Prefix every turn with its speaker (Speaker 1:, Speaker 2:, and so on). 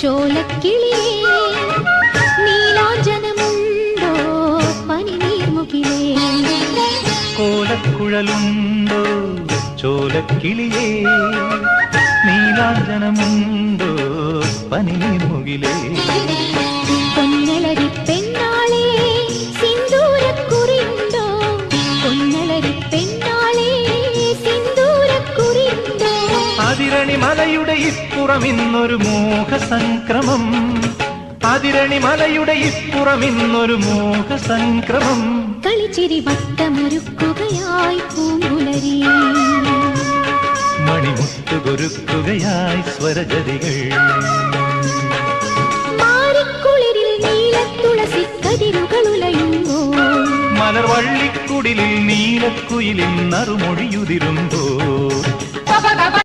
Speaker 1: சோலக்கிளியே நீலாஞ்சனமுண்டோ பனி
Speaker 2: நீர்முகிலே. கோலக்குழலுண்டோ சோலக்கிளியே நீலாஞ்சனமுண்டோ
Speaker 1: பனி நீர்முகிலே. பொன்னலரி பெண்ணாளே சிந்தூரக் குறிந்தோ பொன்னலரி பெண்ணா
Speaker 2: അതിരണി മലയുടെ ഇപ്പുറം ഇന്നൊരു മോഹസംക്രമം. അതിരണി മലയുടെ ഇപ്പുറം ഇന്നൊരു മോഹസംക്രമം.
Speaker 1: കളിച്ചിരി വട്ടമൊരുക്കുകയായി പൂങ്കുലരി.
Speaker 2: മണിമുട്ടുകൊരുക്കുകയായി സ്വരജതികൾ
Speaker 1: മാറിക്കുളിരിൽ നീലത്തുളസി കതിരുകളുലയുമ്പോ
Speaker 2: മലർവള്ളിക്കുടിലിൽ നീലക്കുയിലിൽ നറുമൊഴിയുതിരുമ്പോ